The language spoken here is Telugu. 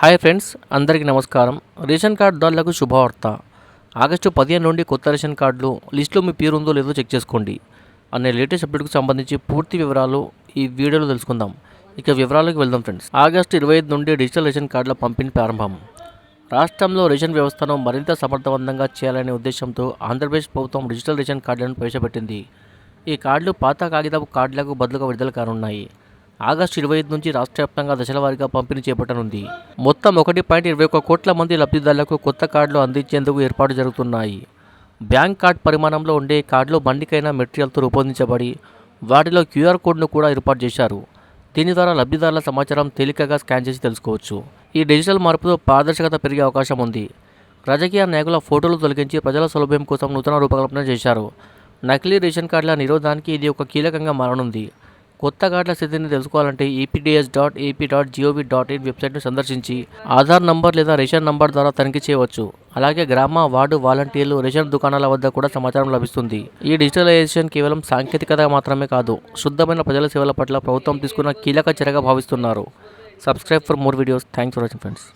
హాయ్ ఫ్రెండ్స్ అందరికీ నమస్కారం. రేషన్ కార్డుదారులకు శుభవార్త. ఆగస్టు పదిహేను నుండి కొత్త రేషన్ కార్డులు లిస్టులో మీ పేరు ఉందో లేదో చెక్ చేసుకోండి. అనే లేటెస్ట్ అప్డేట్కు సంబంధించి పూర్తి వివరాలు ఈ వీడియోలో తెలుసుకుందాం. ఇక వివరాలకు వెళ్దాం ఫ్రెండ్స్. ఆగస్టు ఇరవై ఐదు నుండి డిజిటల్ రేషన్ కార్డుల పంపిణీ ప్రారంభం. రాష్ట్రంలో రేషన్ వ్యవస్థను మరింత సమర్థవంతంగా చేయాలనే ఉద్దేశంతో ఆంధ్రప్రదేశ్ ప్రభుత్వం డిజిటల్ రేషన్ కార్డులను ప్రవేశపెట్టింది. ఈ కార్డులు పాత కాగితపు కార్డులకు బదులుగా విడుదల కానున్నాయి. ఆగస్టు ఇరవై ఐదు నుంచి రాష్ట్ర వ్యాప్తంగా దశల వారీగా పంపిణీ చేపట్టనుంది. మొత్తం ఒకటి పాయింట్ ఇరవై ఒక్క కోట్ల మంది లబ్ధిదారులకు కొత్త కార్డులు అందించేందుకు ఏర్పాటు జరుగుతున్నాయి. బ్యాంక్ కార్డ్ పరిమాణంలో ఉండే కార్డులు బండికైన మెటీరియల్తో రూపొందించబడి వాటిలో క్యూఆర్ కోడ్ను కూడా ఏర్పాటు చేశారు. దీని ద్వారా లబ్ధిదారుల సమాచారం తేలికగా స్కాన్ చేసి తెలుసుకోవచ్చు. ఈ డిజిటల్ మార్పుతో పారదర్శకత పెరిగే అవకాశం ఉంది. రాజకీయ నాయకుల ఫోటోలు తొలగించి ప్రజల సౌలభ్యం కోసం నూతన రూపకల్పన చేశారు. నకిలీ రేషన్ కార్డుల నిరోధానికి ఇది ఒక కీలకంగా మారనుంది. కొత్త కార్డుల స్థితిని తెలుసుకోవాలంటే EPDS dot AP dot GOV dot in వెబ్సైట్ను సందర్శించి ఆధార్ నంబర్ లేదా రేషన్ నంబర్ ద్వారా తనిఖీ చేయవచ్చు. అలాగే గ్రామ వార్డు వాలంటీర్లు రేషన్ దుకాణాల వద్ద కూడా సమాచారం లభిస్తుంది. ఈ డిజిటలైజేషన్ కేవలం సాంకేతికత మాత్రమే కాదు శుద్ధమైన ప్రజల సేవల పట్ల ప్రభుత్వం తీసుకున్న కీలక చర్యగా భావిస్తున్నారు. Subscribe for more videos. Thanks for watching friends.